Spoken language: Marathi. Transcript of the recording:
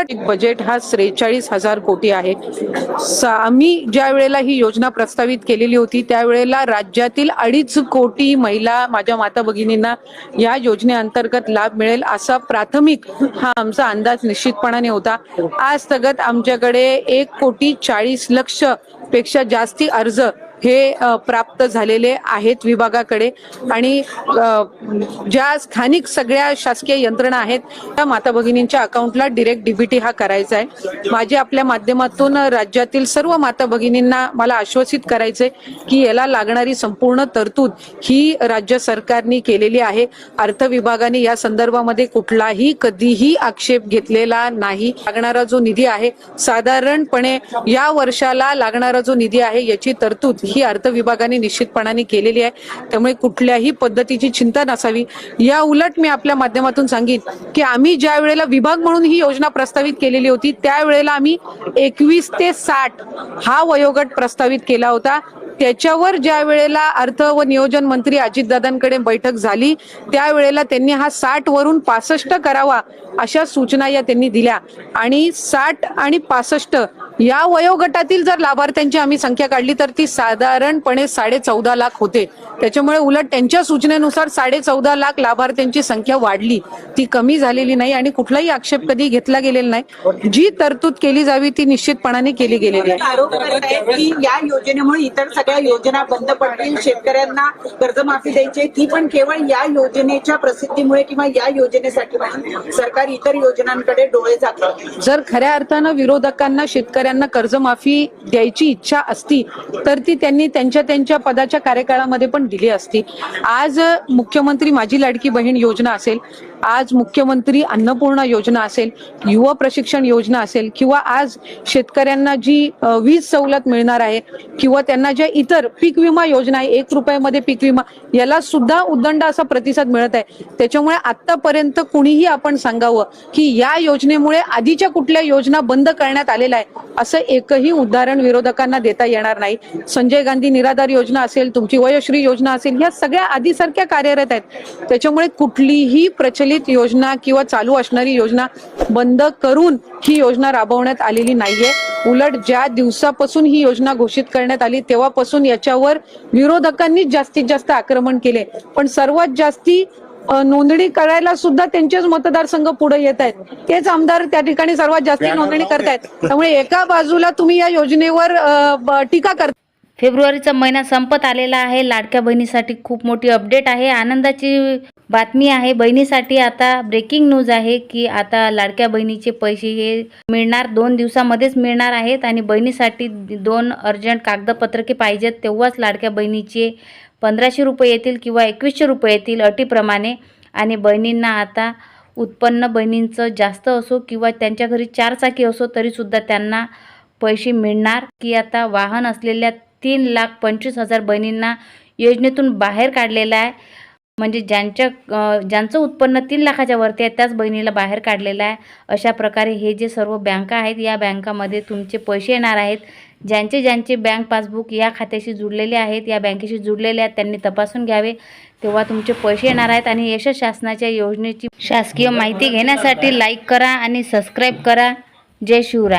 उलट बजेट हा त्रेचाळीस हजार कोटी आहे. आम्ही ज्या वेळेला ही योजना प्रस्तावित केलेली होती त्यावेळेला राज्यातील अडीच कोटी महिला माझ्या माता भगिनींना या योजनेअंतर्गत लाभ मिळेल असा प्राथमिक हा आमचा अंदाज निश्चितपणाने होता. आज तगत आमच्याकडे एक कोटी चाळीस लक्षपेक्षा जास्ती अर्ज हे प्राप्त झालेले आहेत विभागाकडे. आणि ज्या स्थानिक सगळ्या शासकीय यंत्रणा आहेत त्या माता भगिनींच्या अकाउंटला डिरेक्ट डीबीटी हा करायचा आहे. माझे आपल्या माध्यमातून राज्यातील सर्व माता भगिनींना मला आश्वासित करायचंय की याला लागणारी संपूर्ण तरतूद ही राज्य सरकारने केलेली आहे. अर्थ विभागाने या संदर्भामध्ये कुठलाही कधीही आक्षेप घेतलेला नाही. लागणारा जो निधी आहे साधारणपणे या वर्षाला लागणारा जो निधी आहे याची तरतूद ही अर्थ विभागाने निश्चितपणाने केलेली आहे. त्यामुळे कुठल्याही पद्धतीची चिंता नसावी. या उलट मी आपल्या माध्यमातून सांगेन की आम्ही ज्या वेळेला विभाग म्हणून ही योजना प्रस्तावित केलेली होती त्यावेळेला आम्ही एकवीस ते साठ हा वयोगट प्रस्तावित केला होता. त्याच्यावर ज्या वेळेला अर्थ व नियोजन मंत्री अजितदादांकडे बैठक झाली त्यावेळेला त्यांनी हा साठ वरून पासष्ट करावा अशा सूचना या त्यांनी दिल्या. आणि साठ आणि पासष्ट या वयोगटातील जर लाभार्थ्यांची आम्ही संख्या काढली तर ती साधारणपणे साडे चौदा लाख होते. त्याच्यामुळे उलट त्यांच्या सूचनेनुसार साडे चौदा लाख लाभार्थ्यांची संख्या वाढली. ती कमी झालेली नाही आणि कुठलाही आक्षेप कधी घेतला गेलेला नाही. जी तरतूद केली जावी ती निश्चितपणाने केली गेलेली आहे. की या योजनेमुळे इतर सगळ्या योजना बंद पडतील शेतकऱ्यांना कर्जमाफी द्यायची ती पण केवळ या योजनेच्या प्रसिद्धीमुळे किंवा या योजनेसाठी सरकार इतर योजनांकडे डोळे झाकलं. जर खऱ्या अर्थानं विरोधकांना शेतकऱ्यांना कर्जमाफी द्यायची इच्छा असती तर ती त्यांनी त्यांच्या त्यांच्या पदाच्या कार्यकाळामध्ये पण दिली असती. आज मुख्यमंत्री माझी लाडकी बहीण योजना असेल आज मुख्यमंत्री अन्नपूर्णा योजना असेल युवा प्रशिक्षण योजना असेल किंवा आज शेतकऱ्यांना जी वीज सवलत मिळणार आहे किंवा त्यांना ज्या इतर पीक विमा योजना आहे एक रुपयामध्ये पीक विमा याला सुद्धा उदंड असा प्रतिसाद मिळत आहे. त्याच्यामुळे आतापर्यंत कुणीही आपण सांगावं की या योजनेमुळे आधीच्या कुठल्या योजना बंद करण्यात आलेल्या आहे असं एकही उदाहरण विरोधकांना देता येणार नाही. संजय गांधी निराधार योजना असेल तुमची वयश्री योजना असेल ह्या सगळ्या आधीसारख्या कार्यरत आहेत. त्याच्यामुळे कुठलीही प्रचलित योजना किंवा चालू असणारी योजना बंद करून ही योजना राबवण्यात आलेली नाहीये. उलट ज्या दिवसापासून ही योजना घोषित करण्यात आली तेव्हापासून याच्यावर विरोधकांनी जास्तीत जास्त आक्रमण केले. पण सर्वात जास्ती नोंदणी करायला सुद्धा त्यांचेच मतदारसंघ पुढे येत आहेत. तेच आमदार त्या ठिकाणी सर्वात जास्ती नोंदणी करतायत. त्यामुळे एका बाजूला तुम्ही या योजनेवर टीका करता फेब्रुवारीचा महिना संपत आलेला आहे. लाडक्या बहिणीसाठी खूप मोठी अपडेट आहे. आनंदाची बातमी आहे बहिणीसाठी. आता ब्रेकिंग न्यूज आहे की आता लाडक्या बहिणीचे पैसे हे मिळणार दोन दिवसामध्येच मिळणार आहेत आणि बहिणीसाठी दोन अर्जंट कागदपत्रके पाहिजेत. तेव्हाच लाडक्या बहिणीचे पंधराशे रुपये येतील किंवा एकवीसशे रुपये येतील अटीप्रमाणे. आणि बहिणींना आता उत्पन्न बहिणींचं जास्त असो किंवा त्यांच्या घरी चार चाकी असो तरीसुद्धा त्यांना पैसे मिळणार. की आता वाहन असलेल्या तीन लाख पंचवीस हजार बहिणींना योजनेतून बाहेर काढलेलं आहे. म्हणजे ज्यांच्या ज्यांचं उत्पन्न तीन लाखाच्या वरती आहे त्याच बहिणीला बाहेर काढलेलं आहे. अशा प्रकारे हे जे सर्व बँका आहेत या बँकामध्ये तुमचे पैसे येणार आहेत. ज्यांचे ज्यांचे बँक पासबुक या खात्याशी जुडलेले आहेत या बँकेशी जुडलेले आहेत त्यांनी तपासून घ्यावे. तेव्हा तुमचे पैसे येणार आहेत आणि यशस शासनाच्या योजनेची शासकीय माहिती घेण्यासाठी लाईक करा आणि सबस्क्राईब करा. जय शिवराय.